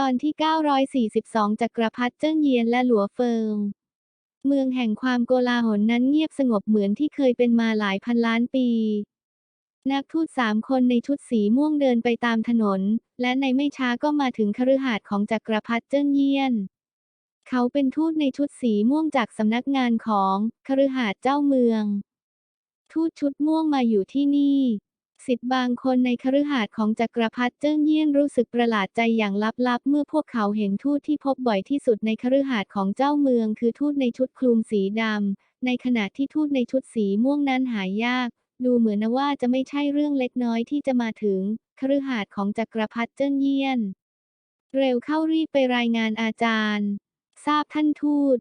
ตอนที่ 942 จักรพรรดิเจิ้งเยียนและหลัวเฟิง เมืองแห่งความโกลาหลนั้นเงียบสงบเหมือนที่เคยเป็นมาหลายพันล้านปี นักทูตสามคนในชุดสีม่วงเดินไปตามถนน และในไม่ช้าก็มาถึงคฤหาสน์ของจักรพรรดิเจิ้งเยียน เขาเป็นทูตในชุดสีม่วงจากสำนักงานของคฤหาสน์เจ้าเมือง ทูตชุดม่วงมาอยู่ที่นี่ สิทธิ์บางคนในคฤหาสน์ของจักรพรรดิเจิ้งเยี่ยนรู้สึกประหลาดใจอย่างลับๆ เมื่อพวกเขาเห็นทูตที่พบบ่อยที่สุดในคฤหาสน์ของเจ้าเมือง คือทูตในชุดคลุมสีดำ ในขณะที่ทูตในชุดสีม่วงนั้นหายาก ดูเหมือนว่าจะไม่ใช่เรื่องเล็กน้อยที่จะมาถึงคฤหาสน์ของจักรพรรดิเจิ้งเยี่ยน เร็วเข้ารีบไปรายงานอาจารย์ ทราบท่านทูต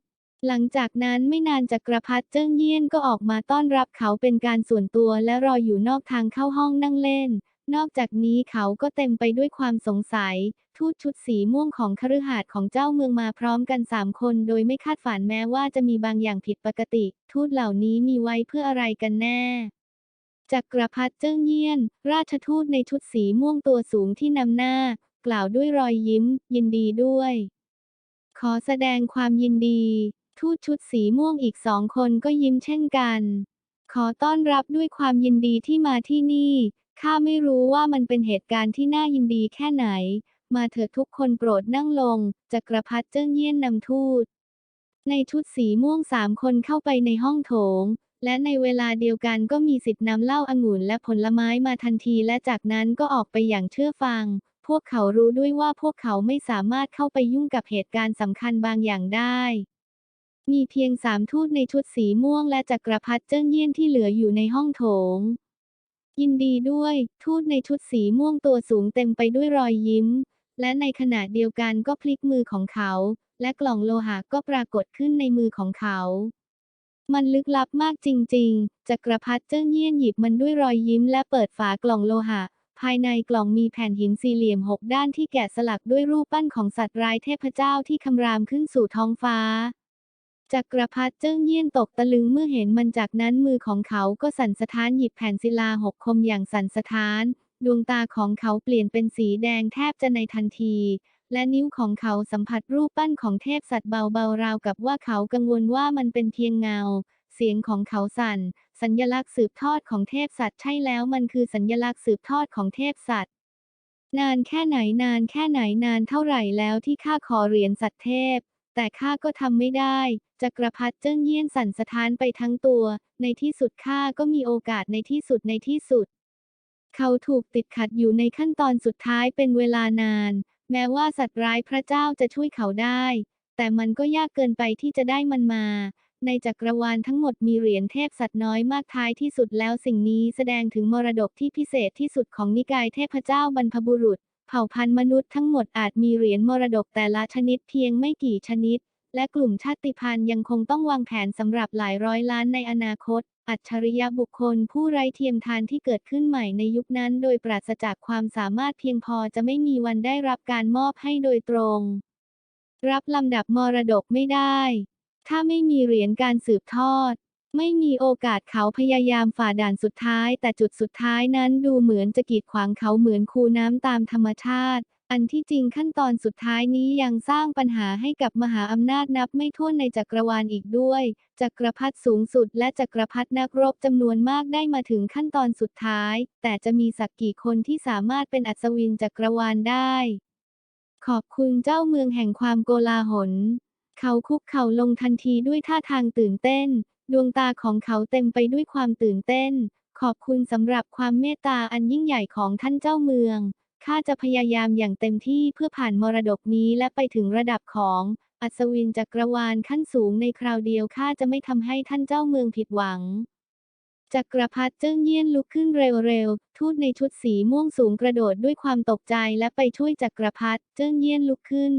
หลังจากนั้นไม่นานจักรพรรดิเจิ้งเยี่ยนก็ออกมาต้อนรับเขาเป็นการส่วนตัวและรออยู่นอกทางเข้าห้องนั่งเล่น นอกจากนี้เขาก็เต็มไปด้วยความสงสัย ทูตชุดสีม่วงของคฤหาสน์ของเจ้าเมืองมาพร้อมกันสามคนโดยไม่คาดฝันแม้ว่าจะมีบางอย่างผิดปกติ ทูตเหล่านี้มีไว้เพื่ออะไรกันแน่จักรพรรดิเจิ้งเยี่ยน ราชทูตในชุดสีม่วงตัวสูงที่นำหน้า กล่าวด้วยรอยยิ้ม ยินดีด้วย ขอแสดงความยินดี ทูตชุดสีม่วงอีกสองคนก็ยิ้มเช่นกัน ขอต้อนรับด้วยความยินดีที่มาที่นี่ ข้าไม่รู้ว่ามันเป็นเหตุการณ์ที่น่ายินดีแค่ไหน มาเถิดทุกคนโปรดนั่งลง จักรพรรดิเจิ้งเยี่ยนนำทูต ในชุดสีม่วงสามคนเข้าไปในห้องโถงและในเวลาเดียวกันก็มีสิทธิ์นำเหล้าองุ่นและผลไม้มาทันทีและจากนั้นก็ออกไปอย่างเชื่อฟัง พวกเขารู้ด้วยว่าพวกเขาไม่สามารถเข้าไปยุ่งกับเหตุการณ์สำคัญบางอย่างได้ มีเพียงสามทูตในชุดสีม่วงและจักรพรรดิเจิ้งเยี่ยนที่เหลืออยู่ในห้องโถง ยินดีด้วย ทูตในชุดสีม่วงตัวสูงเต็มไปด้วยรอยยิ้ม และในขณะเดียวกันก็พลิกมือของเขา และกล่องโลหะก็ปรากฏขึ้นในมือของเขา มันลึกลับมากจริงๆ จักรพรรดิเจิ้งเยี่ยนหยิบมันด้วยรอยยิ้มและเปิดฝากล่องโลหะ ภายในกล่องมีแผ่นหินสี่เหลี่ยมหกด้านที่แกะสลักด้วยรูปปั้นของสัตว์ร้ายเทพเจ้าที่คำรามขึ้นสู่ท้องฟ้า จักรพรรดิเจิ้งเยี่ยนตกตะลึงเมื่อเห็นมันจากนั้นมือของเขาก็สั่นสะท้านหยิบแผ่นศิลาหกคมอย่างสั่นสะท้าน ดวงตาของเขาเปลี่ยนเป็นสีแดงแทบจะในทันที และนิ้วของเขาสัมผัสรูปปั้นของเทพสัตว์เบาๆราวกับว่าเขากังวลว่ามันเป็นเพียงเงา เสียงของเขาสั่น สัญญลักษณ์สืบทอดของเทพสัตว์ใช่แล้วมันคือสัญญลักษณ์สืบทอดของเทพสัตว์นานแค่ไหนนานแค่ไหนนานเท่าไหร่แล้วที่ข้าขอเหรียญสัตว์เทพ แต่ข้าก็ทำไม่ได้ จักรพรรดิเจิ้งเยี่ยนสั่นสะท้านไปทั้งตัว ในที่สุดข้าก็มีโอกาสในที่สุดในที่สุด เขาถูกติดขัดอยู่ในขั้นตอนสุดท้ายเป็นเวลานาน แม้ว่าสัตว์ร้ายพระเจ้าจะช่วยเขาได้ แต่มันก็ยากเกินไปที่จะได้มันมา ในจักรวาลทั้งหมดมีเหรียญเทพสัตว์น้อยมากท้ายที่สุดแล้วสิ่งนี้แสดงถึงมรดกที่พิเศษที่สุดของนิกายเทพเจ้าบรรพบุรุษ เผ่าพันธุ์มนุษย์ทั้งหมดอาจมีเหรียญมรดกแต่ละชนิดเพียงไม่กี่ชนิด และกลุ่มชาติพันธุ์ยังคงต้องวางแผนสำหรับหลายร้อยล้านในอนาคต อัจฉริยะบุคคลผู้ไร้เทียมทานที่เกิดขึ้นใหม่ในยุคนั้น โดยปราศจากความสามารถเพียงพอจะไม่มีวันได้รับการมอบให้โดยตรง รับลำดับมรดกไม่ได้ ถ้าไม่มีเหรียญการสืบทอด ไม่มีโอกาสเขาพยายามฝ่าด่านสุดท้าย แต่จุดสุดท้ายนั้นดูเหมือนจะกีดขวางเขาเหมือนคูน้ำตามธรรมชาติ อันที่จริงขั้นตอนสุดท้ายนี้ยังสร้างปัญหาให้กับมหาอำนาจนับไม่ถ้วนในจักรวาลอีกด้วย จักรพรรดิสูงสุดและจักรพรรดินักรบจำนวนมากได้มาถึงขั้นตอนสุดท้าย แต่จะมีสักกี่คนที่สามารถเป็นอัศวินจักรวาลได้ ขอบคุณเจ้าเมืองแห่งความโกลาหล เขาคุกเข่าลงทันทีด้วยท่าทางตื่นเต้น ดวงตาของเขาเต็มไปด้วยความตื่นเต้น ขอบคุณสำหรับความเมตตาอันยิ่งใหญ่ของท่านเจ้าเมือง ข้าจะพยายามอย่างเต็มที่เพื่อผ่านมรดกนี้และไปถึงระดับของอัศวินจักรวาลขั้นสูงในคราวเดียวข้าจะไม่ทำให้ท่านเจ้าเมืองผิดหวัง จักรพรรดิเจิ้งเยี่ยนลุกขึ้นเร็วๆ ทูตในชุดสีม่วงสูงกระโดดด้วยความตกใจและไปช่วยจักรพรรดิเจิ้งเยี่ยนลุกขึ้น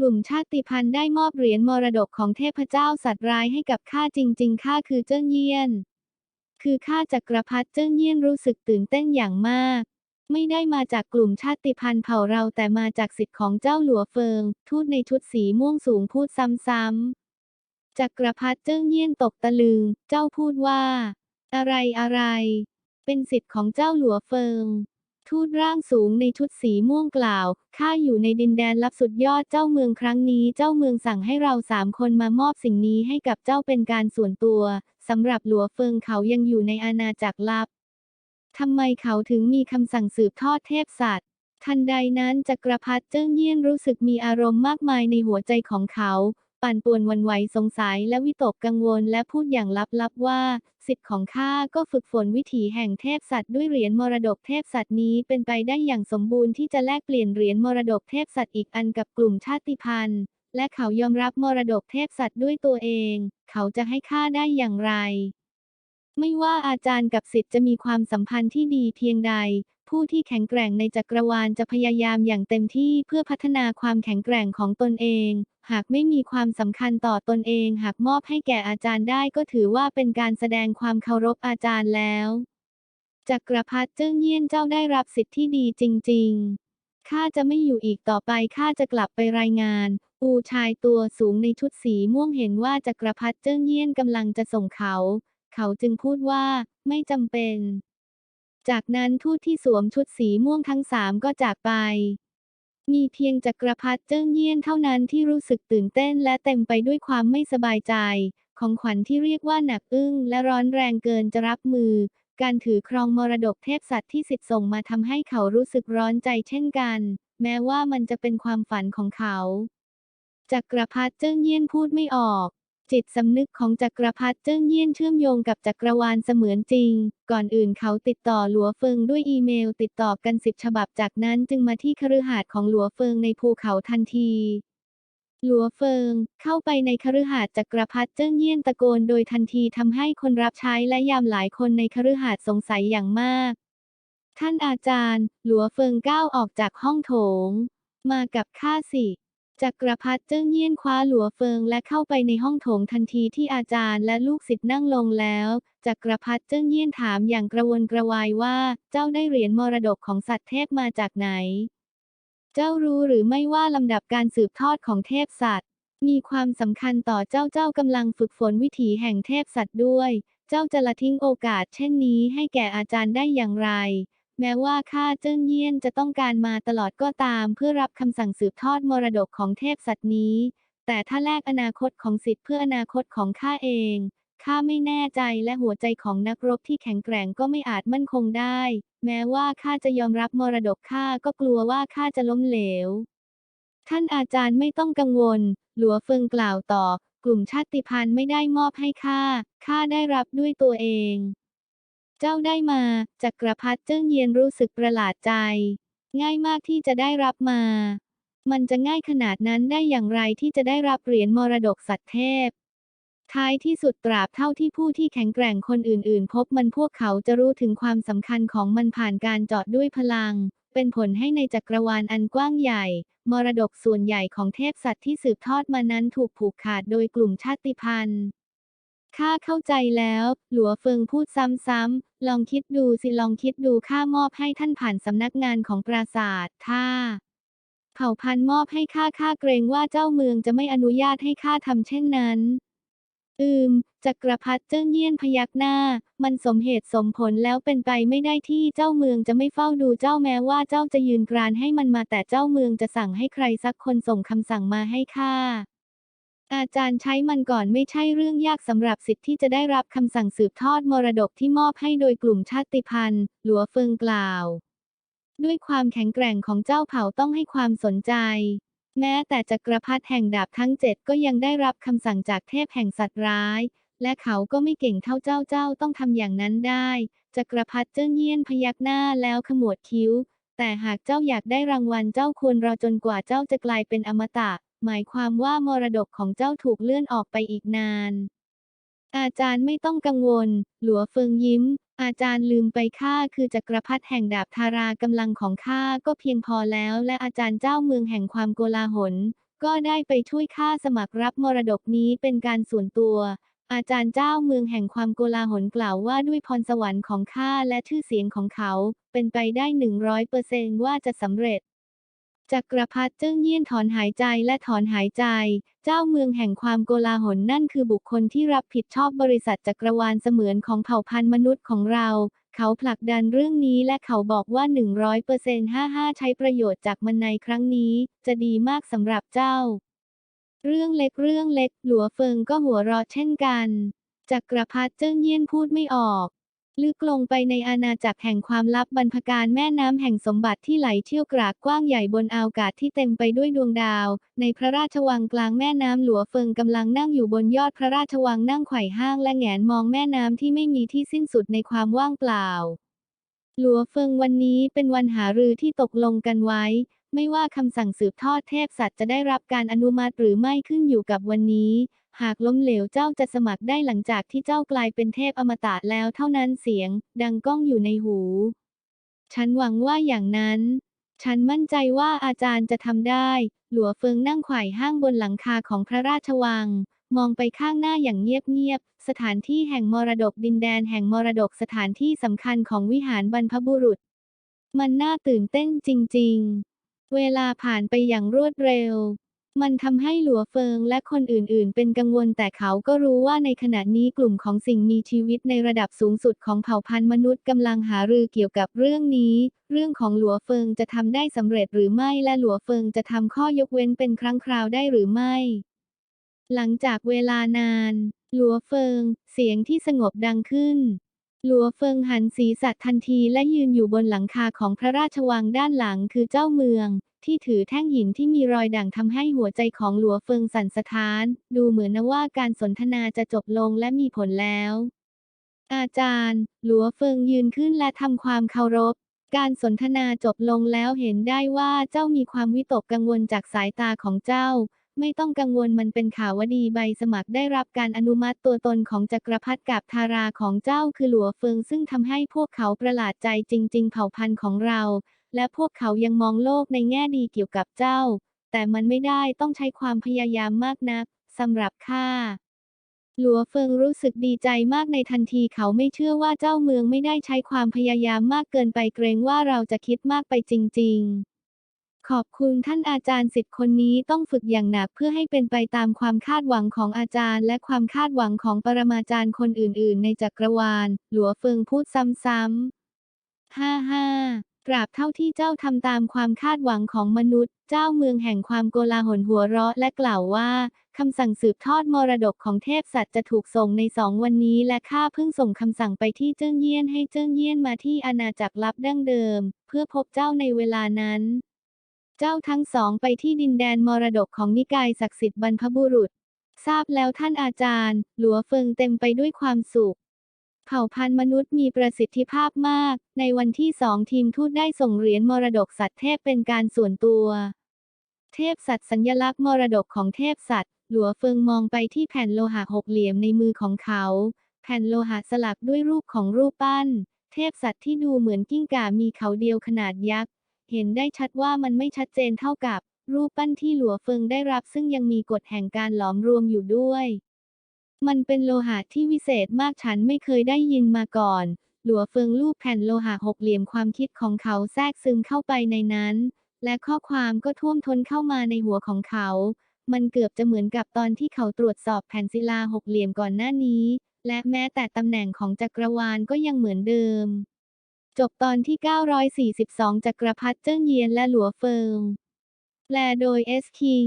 กลุ่มชาติพันธุ์ได้มอบเหรียญมรดกของเทพเจ้าสัตว์ร้ายให้กับข้าจริง ๆ ข้าคือเจิ้งเยี่ยน คือข้าจักรพรรดิเจิ้งเยี่ยนรู้สึกตื่นเต้นอย่างมาก ไม่ได้มาจากกลุ่มชาติพันธุ์เผ่าเราแต่มาจากสิทธิ์ของเจ้าหลัวเฟิง ทูตในชุดสีม่วงสูงพูดซ้ำๆจักรพรรดิเจิ้งเยี่ยนตกตะลึง เจ้าพูดว่า อะไรอะไร เป็นสิทธิ์ของเจ้าหลัวเฟิง ทูตร่างสูงในชุดสีม่วงกล่าว ข้าอยู่ในดินแดนลับสุดยอดเจ้าเมืองครั้งนี้ เจ้าเมืองสั่งให้เราสามคนมามอบสิ่งนี้ให้กับเจ้าเป็นการส่วนตัว สำหรับหลัวเฟิงเขายังอยู่ในอาณาจักรลับ ทำไมเขาถึงมีคำสั่งสืบทอดเทพสัตว์ทันใดนั้นจักรพรรดิเจิ้งเยี่ยนรู้สึกมีอารมณ์มากมายในหัวใจของเขา ปั่นป่วนวันไหวสงสัยและวิตกกังวลและพูดอย่างลับๆว่า สิทธิ์ของข้าก็ฝึกฝนวิถีแห่งเทพสัตว์ด้วยเหรียญมรดกเทพสัตว์นี้เป็นไปได้อย่างสมบูรณ์ที่จะแลกเปลี่ยนเหรียญมรดกเทพสัตว์อีกอันกับกลุ่มชาติพันธุ์ และเขายอมรับมรดกเทพสัตว์ด้วยตัวเอง เขาจะให้ข้าได้อย่างไร ไม่ว่าอาจารย์กับศิษย์จะมีความสัมพันธ์ที่ดีเพียงใด ผู้ที่แข็งแกร่งในจักรวาลจะพยายามอย่างเต็มที่เพื่อพัฒนาความแข็งแกร่งของตนเอง หากไม่มีความสำคัญต่อตนเอง หากมอบให้แก่อาจารย์ได้ก็ถือว่าเป็นการแสดงความเคารพอาจารย์แล้วจักรพรรดิเจิ้งเยี่ยนเจ้าได้รับสิทธิ์ที่ดีจริง ๆ ข้าจะไม่อยู่อีกต่อไป ข้าจะกลับไปรายงาน อูชายตัวสูงในชุดสีม่วงเห็นว่าจักรพรรดิเจิ้งเยี่ยนกำลังจะส่งเขา เขาจึงพูดว่า ไม่จำเป็น จากนั้นทูตที่สวมชุดสีม่วงทั้งสามก็จากไป มีเพียงจักรพรรดิเจิ้งเยี่ยนเท่านั้นที่รู้สึกตื่นเต้นและเต็มไปด้วยความไม่สบายใจ ของขวัญที่เรียกว่าหนักอึ้งและร้อนแรงเกินจะรับมือ การถือครองมรดกเทพสัตว์ที่สิทธิ์ส่งมาทำให้เขารู้สึกร้อนใจเช่นกัน แม้ว่ามันจะเป็นความฝันของเขาจักรพรรดิเจิ้งเยี่ยนพูดไม่ออก จิตสำนึกของจักรพรรดิเจิ้งเยี่ยนเชื่อมโยงกับจักรวาลเสมือนจริง ก่อนอื่นเขาติดต่อหลัวเฟิงด้วยอีเมลติดต่อกันสิบฉบับจากนั้นจึงมาที่คฤหาสน์ของหลัวเฟิงในภูเขาทันทีหลัวเฟิง เข้าไปในคฤหาสน์จักรพรรดิเจิ้งเยี่ยนตะโกนโดยทันทีทำให้คนรับใช้และยามหลายคนในคฤหาสน์สงสัยอย่างมาก ท่านอาจารย์ หลัวเฟิงก้าวออกจากห้องโถง มากับข้าสิ จักรพรรดิเจิ้งเยี่ยนคว้าหลัวเฟิงและเข้าไปในห้องโถงทันทีที่อาจารย์และลูกศิษย์นั่งลงแล้ว จักรพรรดิเจิ้งเยี่ยนถามอย่างกระวนกระวายว่า เจ้าได้เหรียญมรดกของสัตว์เทพมาจากไหน เจ้ารู้หรือไม่ว่าลำดับการสืบทอดของเทพสัตว์ มีความสำคัญต่อเจ้าเจ้ากำลังฝึกฝนวิถีแห่งเทพสัตว์ด้วย เจ้าจะละทิ้งโอกาสเช่นนี้ให้แก่อาจารย์ได้อย่างไร แม้ว่าข้าเจิ้งเยี่ยนจะต้องการมาตลอดก็ตาม เพื่อรับคำสั่งสืบทอดมรดกของเทพสัตว์นี้ แต่ถ้าแลกอนาคตของสิทธิ์เพื่ออนาคตของข้าเองข้าไม่แน่ใจและหัวใจของนักรบที่แข็งแกร่งก็ไม่อาจมั่นคงได้ แม้ว่าข้าจะยอมรับมรดกข้าก็กลัวว่าข้าจะล้มเหลว ท่านอาจารย์ไม่ต้องกังวล หลัวเฟิงกล่าวต่อ กลุ่มชาติพันธุ์ไม่ได้มอบให้ข้าข้าได้รับด้วยตัวเอง เจ้าได้มา จักรพรรดิเจิ้งเยียนรู้สึกประหลาดใจ ง่ายมากที่จะได้รับมา มันจะง่ายขนาดนั้นได้อย่างไรที่จะได้รับเหรียญมรดกสัตว์เทพ ท้ายที่สุดตราบเท่าที่ผู้ที่แข็งแกร่งคนอื่นๆ พบมันพวกเขาจะรู้ถึงความสำคัญของมันผ่านการเจาะด้วยพลัง เป็นผลให้ในจักรวาลอันกว้างใหญ่ มรดกส่วนใหญ่ของเทพสัตว์ที่สืบทอดมานั้นถูกผูกขาดโดยกลุ่มชาติพันธุ์ข้าเข้าใจแล้ว หลัวเฟิงพูดซ้ำๆ ลองคิดดูสิลองคิดดูข้ามอบให้ท่านผ่านสำนักงานของปราสาทถ้าเผ่าพันธุ์มอบให้ข้าข้าเกรงว่าเจ้าเมืองจะไม่อนุญาตให้ข้าทำเช่นนั้น อืม จักรพรรดิเจิ้งเยี่ยนพยักหน้า มันสมเหตุสมผลแล้วเป็นไปไม่ได้ที่เจ้าเมืองจะไม่เฝ้าดูเจ้าแม้ว่าเจ้าจะยืนกรานให้มันมาแต่เจ้าเมืองจะสั่งให้ใครสักคนส่งคำสั่งมาให้ข้า อาจารย์ใช้มันก่อนไม่ใช่เรื่องยากสำหรับสิทธิ์ที่จะได้รับคำสั่งสืบทอดมรดกที่มอบให้โดยกลุ่มชาติพันธุ์ หลัวเฟิงกล่าว ด้วยความแข็งแกร่งของเจ้าเผ่าต้องให้ความสนใจ แม้แต่จักรพรรดิแห่งดาบทั้งเจ็ดก็ยังได้รับคำสั่งจากเทพแห่งสัตว์ร้าย และเขาก็ไม่เก่งเท่าเจ้าเจ้าต้องทำอย่างนั้นได้ จักรพรรดิเจิ้งเยี่ยนพยักหน้าแล้วขมวดคิ้ว แต่หากเจ้าอยากได้รางวัลเจ้าควรรอจนกว่าเจ้าจะกลายเป็นอมตะ หมายความว่ามรดกของเจ้าถูกเลื่อนออกไปอีกนาน อาจารย์ไม่ต้องกังวล หลัวเฟิงยิ้ม อาจารย์ลืมไปข้าคือจักรพรรดิแห่งดาบทารากำลังของข้าก็เพียงพอแล้ว และอาจารย์เจ้าเมืองแห่งความโกลาหล ก็ได้ไปช่วยข้าสมัครรับมรดกนี้เป็นการส่วนตัว อาจารย์เจ้าเมืองแห่งความโกลาหลกล่าวว่าด้วยพรสวรรค์ของข้าและชื่อเสียงของเขา เป็นไปได้หนึ่งร้อยเปอร์เซนว่าจะสำเร็จ จักรพรรดิเจิ้งเยี่ยนถอนหายใจและถอนหายใจ เจ้าเมืองแห่งความโกลาหลนั่นคือบุคคลที่รับผิดชอบบริษัทจักรวาลเสมือนของเผ่าพันธุ์มนุษย์ของเรา เขาผลักดันเรื่องนี้และเขาบอกว่า 100% 55 ใช้ประโยชน์จากมันในครั้งนี้ จะดีมากสำหรับเจ้า เรื่องเล็กเรื่องเล็ก หลัวเฟิงก็หัวเราะเช่นกัน จักรพรรดิเจิ้งเยี่ยนพูดไม่ออก ลึกลงไปในอาณาจักรแห่งความลับบรรพการแม่น้ำแห่งสมบัติที่ไหลเชี่ยวกรากกว้างใหญ่บนอากาศที่เต็มไปด้วยดวงดาว ในพระราชวังกลางแม่น้ำหลัวเฟิงกำลังนั่งอยู่บนยอดพระราชวังนั่งไขว่ห้างและแหงนมองแม่น้ำที่ไม่มีที่สิ้นสุดในความว่างเปล่า หลัวเฟิงวันนี้เป็นวันหารือที่ตกลงกันไว้ ไม่ว่าคำสั่งสืบทอดเทพสัตว์จะได้รับการอนุมัติหรือไม่ขึ้นอยู่กับวันนี้ หากล้มเหลวเจ้าจะสมัครได้หลังจากที่เจ้ากลายเป็นเทพอมตะแล้วเท่านั้นเสียง ดังก้องอยู่ในหู ฉันหวังว่าอย่างนั้น ฉันมั่นใจว่าอาจารย์จะทำได้ หลัวเฟิงนั่งไขว่ห้างบนหลังคาของพระราชวัง มองไปข้างหน้าอย่างเงียบๆ สถานที่แห่งมรดกดินแดนแห่งมรดกสถานที่สำคัญของวิหารบรรพบุรุษ มันน่าตื่นเต้นจริงๆ เวลาผ่านไปอย่างรวดเร็ว มันทำให้หลัวเฟิงและคนอื่นๆ เป็นกังวลแต่เขาก็รู้ว่าในขณะนี้กลุ่มของสิ่งมีชีวิตในระดับสูงสุดของเผ่าพันธุ์มนุษย์กำลังหารือเกี่ยวกับเรื่องนี้ เรื่องของหลัวเฟิงจะทำได้สำเร็จหรือไม่และหลัวเฟิงจะทำข้อยกเว้นเป็นครั้งคราวได้หรือไม่ หลังจากเวลานาน หลัวเฟิง เสียงที่สงบดังขึ้นหลัวเฟิงหันศีรษะทันทีและยืนอยู่บนหลังคาของพระราชวังด้านหลังคือเจ้าเมือง ที่ถือแท่งหินที่มีรอยด่างทำให้หัวใจของหลัวเฟิงสั่นสะท้าน ดูเหมือนว่าการสนทนาจะจบลงและมีผลแล้ว อาจารย์ หลัวเฟิงยืนขึ้นและทำความเคารพ การสนทนาจบลงแล้วเห็นได้ว่าเจ้ามีความวิตกกังวลจากสายตาของเจ้า ไม่ต้องกังวลมันเป็นข่าววดีใบสมัครได้รับการอนุมัติตัวตนของจักรพรรดิกับทาราของเจ้าคือหลัวเฟิงซึ่งทำให้พวกเขาประหลาดใจจริง ๆ เผ่าพันธุ์ของเรา และพวกเขายังมองโลกในแง่ดีเกี่ยวกับเจ้า แต่มันไม่ได้ต้องใช้ความพยายามมากนักสำหรับข้าหลัวเฟิงรู้สึกดีใจมากในทันทีเขาไม่เชื่อว่าเจ้าเมืองไม่ได้ใช้ความพยายามมากเกินไปเกรงว่าเราจะคิดมากไปจริง ๆ ขอบคุณท่านอาจารย์สิทธิ์คนนี้ต้องฝึกอย่างหนักเพื่อให้เป็นไปตามความคาดหวังของอาจารย์ และความคาดหวังของปรมาจารย์คนอื่น ๆ ในจักรวาล หลัวเฟิงพูดซ้ำๆ ฮ่าฮ่า ตราบเท่าที่เจ้าทำตามความคาดหวังของมนุษย์ เจ้าเมืองแห่งความโกลาหลหัวเราะและกล่าวว่าคำสั่งสืบทอดมรดกของเทพสัตว์จะถูกส่งในสองวันนี้ และข้าเพิ่งส่งคำสั่งไปที่เจิ้งเยี่ยนให้เจิ้งเยี่ยนมาที่อาณาจักรลับดั้งเดิม เพื่อพบเจ้าในเวลานั้น เจ้าทั้งสองไปที่ดินแดนมรดกของนิกายศักดิ์สิทธิ์บรรพบุรุษ ทราบแล้วท่านอาจารย์ หลัวเฟิงเต็มไปด้วยความสุข เผ่าพันธุ์มนุษย์มีประสิทธิภาพมาก ในวันที่สองทีมทูตได้ส่งเหรียญมรดกสัตว์เทพเป็นการส่วนตัว เทพสัตว์สัญลักษณ์มรดกของเทพสัตว์ หลัวเฟิงมองไปที่แผ่นโลหะหกเหลี่ยมในมือของเขา แผ่นโลหะสลักด้วยรูปของรูปปั้น เทพสัตว์ที่ดูเหมือนกิ้งก่ามีเขาเดียวขนาดยักษ์ เห็นได้ชัดว่ามันไม่ชัดเจนเท่ากับ รูปปั้นที่หลัวเฟิงได้รับซึ่งยังมีกฎแห่งการหลอมรวมอยู่ด้วย มันเป็นโลหะที่วิเศษมากฉันไม่เคยได้ยินมาก่อน หลัวเฟิงรูปแผ่นโลหะหกเหลี่ยมความคิดของเขาแทรกซึมเข้าไปในนั้น และข้อความก็ท่วมท้นเข้ามาในหัวของเขา มันเกือบจะเหมือนกับตอนที่เขาตรวจสอบแผ่นศิลาหกเหลี่ยมก่อนหน้านี้ และแม้แต่ตำแหน่งของจักรวาลก็ยังเหมือนเดิม จบตอนที่ 942 จักรพรรดิเจิ้งเยียนและหลัวเฟิงแปลโดยเอสคิง